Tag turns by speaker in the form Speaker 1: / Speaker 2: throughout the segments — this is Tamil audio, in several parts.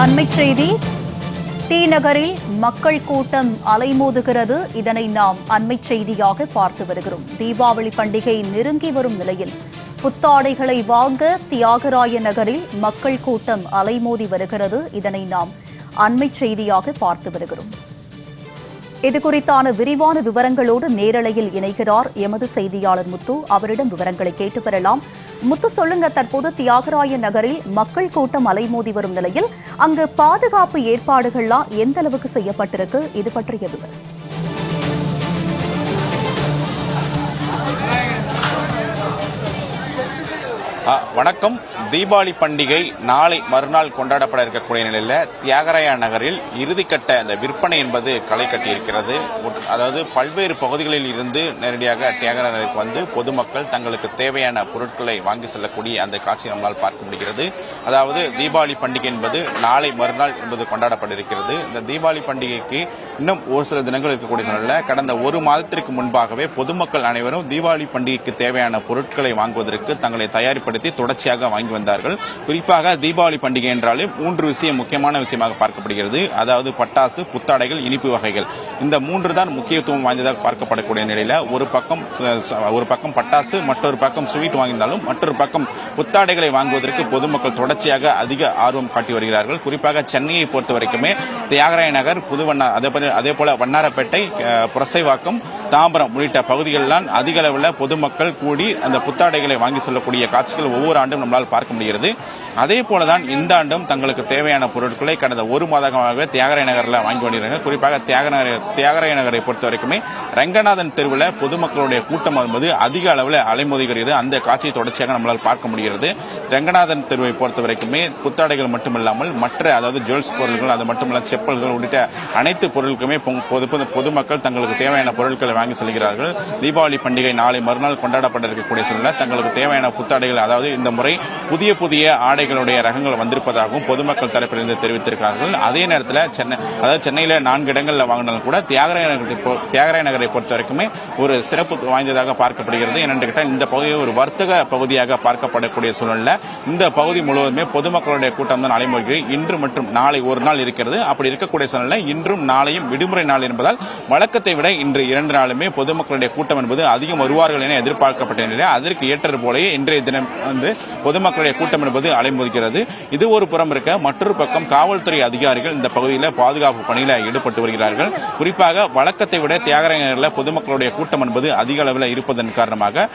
Speaker 1: அண்மைச் செய்தி. தீநகரில் மக்கள் கூட்டம் அலைமோதுகிறது. இதனை நாம் அண்மைச் செய்தியாக பார்த்து வருகிறோம். தீபாவளி பண்டிகை நெருங்கி வரும் நிலையில் புத்தாடைகளை வாங்க தியாகராய நகரில் மக்கள் கூட்டம் அலைமோதி வருகிறது. இதனை நாம் அண்மைச் செய்தியாக பார்த்து வருகிறோம். இதுகுறித்தான விரிவான விவரங்களோடு நேரலையில் இணைகிறார் எமது செய்தியாளர் முத்து. அவரிடம் விவரங்களை கேட்டு பெறலாம். முத்து சொல்லுங்க. தற்போது தியாகராய நகரில் மக்கள் கூட்டம் அலைமோதி வரும் நிலையில் அங்கு பாதுகாப்பு ஏற்பாடுகள்லாம் எந்த அளவுக்கு செய்யப்பட்டிருக்கு? இது பற்றிய விவரம்.
Speaker 2: வணக்கம். தீபாவளி பண்டிகை நாளை மறுநாள் கொண்டாடப்பட இருக்கக்கூடிய நிலையில் தியாகராயா நகரில் இறுதிக்கட்ட அந்த விற்பனை என்பது களை கட்டியிருக்கிறது. அதாவது பல்வேறு பகுதிகளில் இருந்து நேரடியாக தியாகராய நகருக்கு வந்து பொதுமக்கள் தங்களுக்கு தேவையான பொருட்களை வாங்கி செல்லக்கூடிய அந்த காட்சியை நம்மால் பார்க்க முடிகிறது. அதாவது தீபாவளி பண்டிகை என்பது நாளை மறுநாள் என்பது கொண்டாடப்பட இருக்கிறது இந்த தீபாவளி பண்டிகைக்கு இன்னும் ஒரு சில தினங்கள் இருக்கக்கூடிய சூழலில் கடந்த ஒரு மாதத்திற்கு முன்பாகவே பொதுமக்கள் அனைவரும் தீபாவளி பண்டிகைக்கு தேவையான பொருட்களை வாங்குவதற்கு தங்களை தயார்படுத்தி தொடர்ச்சியாக வாங்கி வந்தார்கள். குறிப்பாக தீபாவளி பண்டிகை என்றாலே மூன்று விஷயம் முக்கியமான விஷயமாக பார்க்கப்படுகிறது. அதாவது பட்டாசு புத்தாடைகள் இனிப்பு வகைகள். இந்த மூன்று தான் முக்கியத்துவம் வாய்ந்ததாக பார்க்கப்படக்கூடிய நிலையில் ஒரு பக்கம் ஒரு பக்கம் பட்டாசு மற்றொரு பக்கம் ஸ்வீட் வாங்கியிருந்தாலும் மற்றொரு பக்கம் புத்தாடைகளை வாங்குவதற்கு பொதுமக்கள் தொடர்ச்சியாக அதிக ஆர்வம் காட்டி வருகிறார்கள். குறிப்பாக சென்னையை பொறுத்த வரைக்குமே தியாகராய நகர் புதுவண்ணா அதே போல அதே போல வண்ணாரப்பேட்டை புரசைவாக்கம் தாம்பரம் உள்ளிட்ட பகுதிகளெல்லாம் அதிக அளவில் பொதுமக்கள் கூடி அந்த புத்தாடைகளை வாங்கி செல்லக்கூடிய காட்சிகள் ஒவ்வொரு ஆண்டும் நம்மளால் பார்க்க முடிகிறது. அதே போலதான் இந்த ஆண்டும் தங்களுக்கு தேவையான பொருட்களை கடந்த ஒரு மாதமாகவே தியாகராய நகரில் வாங்கி கொண்டிருக்காங்க குறிப்பாக தியாகநகர தியாகராய நகரை பொறுத்த வரைக்குமே ரங்கநாதன் தெருவில் பொதுமக்களுடைய கூட்டம் என்பது அதிக அளவில் அலைமோதுகிறது அந்த காட்சியை தொடர்ச்சியாக நம்மளால் பார்க்க முடிகிறது. ரங்கநாதன் தெருவை பொறுத்த வரைக்குமே புத்தாடைகள் மட்டுமில்லாமல் மற்ற அதாவது ஜுவல்ஸ் பொருட்கள் அது மட்டுமல்ல செப்பல்கள் உள்ளிட்ட அனைத்து பொருட்களுமே பொது பொது- பொதுமக்கள் தங்களுக்கு தேவையான பொருட்களை வாங்கி செல்கிறார்கள். தீபாவளி பண்டிகை நாளை மறுநாள் கொண்டாடப்பட இருக்கக்கூடிய சூழ்நிலை தங்களுக்கு தேவையான புத்தாடைகள் அதாவது இந்த முறை புதிய புதிய ஆடைகளுடைய ரகங்கள் வந்திருப்பதாகவும் பொதுமக்கள் தரப்பிலிருந்து தெரிவித்திருக்கிறார்கள். அதே நேரத்தில் சென்னை அதாவது சென்னையில் நான்கு இடங்களில் வாங்கினாலும் கூட தியாகராய நகரத்தை தியாகராய நகரை பொறுத்த வரைக்குமே ஒரு சிறப்பு வாய்ந்ததாக பார்க்கப்படுகிறது. என்னென்று கேட்டால் இந்த பகுதி ஒரு வர்த்தக பகுதியாக பார்க்கப்படக்கூடிய சூழ்நிலை. இந்த பகுதி முழுவதுமே பொதுமக்களுடைய கூட்டம் தான் அலைமொழிகிறது இன்று மற்றும் நாளை ஒரு நாள் இருக்கிறது. அப்படி இருக்கக்கூடிய சூழ்நிலை இன்றும் நாளையும் விடுமுறை நாள் என்பதால் வழக்கத்தை விட இன்று இரண்டு நாள் இருந்தாலுமே பொதுமக்களுடைய கூட்டம் என்பது அதிகம் வருவார்கள் என எதிர்பார்க்கப்பட்ட நிலையில் அதற்கு ஏற்றது போலவே இன்றைய தினம் வந்து பொதுமக்களுடைய கூட்டம் என்பது அலைமோதுகிறது. இது ஒரு புறம் இருக்க மற்றொரு பக்கம் காவல்துறை அதிகாரிகள் இந்த பகுதியில் பாதுகாப்பு பணியில் ஈடுபட்டு வருகிறார்கள். குறிப்பாக வழக்கத்தை விட தியாகராய பொதுமக்களுடைய கூட்டம் என்பது அதிக அளவில் இருப்பதன் காரணமாக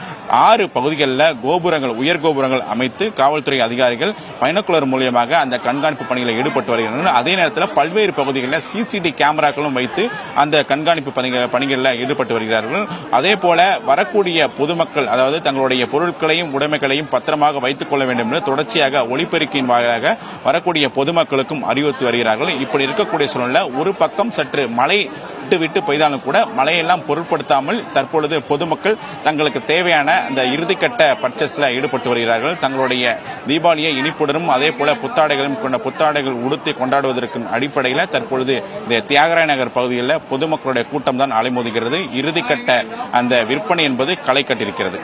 Speaker 2: ஆறு பகுதிகளில் கோபுரங்கள் உயர் கோபுரங்கள் அமைத்து காவல்துறை அதிகாரிகள் பயணக்குழர் மூலியமாக அந்த கண்காணிப்பு பணிகளை ஈடுபட்டு வருகிறார்கள் அதே நேரத்தில் பல்வேறு பகுதிகளில் சிசிடி கேமராக்களும் வைத்து அந்த கண்காணிப்பு பணிகள் பணிகளில் ஈடுபட்டு வருகிறார்கள். அதே போல வரக்கூடிய பொதுமக்கள் அதாவது தங்களுடைய பொருட்களையும் உடைமைகளையும் பத்திரமாக வைத்துக் கொள்ள வேண்டும் என்று தொடர்ச்சியாக ஒளிபெருக்கின் வாயிலாக வரக்கூடிய பொதுமக்களுக்கும் அறிவுறுத்தி வருகிறார்கள். இப்படி இருக்கக்கூடிய சூழ்நிலை ஒரு பக்கம் சற்று மழை விட்டு விட்டு பெய்தாலும் கூட மழையெல்லாம் பொருட்படுத்தாமல் தற்பொழுது பொதுமக்கள் தங்களுக்கு தேவையான அந்த இறுதிக்கட்ட பர்ச்சேஸில் ஈடுபட்டு வருகிறார்கள். தங்களுடைய தீபாவளியை இனிப்புடனும் அதே போல புத்தாடைகளும் கொண்ட புத்தாடைகள் உடுத்தி கொண்டாடுவதற்கு அடிப்படையில் தற்பொழுது இந்த தியாகராய நகர் பகுதியில் பொதுமக்களுடைய கூட்டம் தான் அலைமோதுகிறது. இறுதிக்கட்ட அந்த விற்பனை என்பது களை கட்டிருக்கிறது.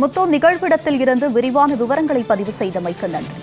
Speaker 1: முத்தோ நிகழ்விடத்தில் இருந்து விரிவான விவரங்களை பதிவு செய்தமைக்கு நன்றி.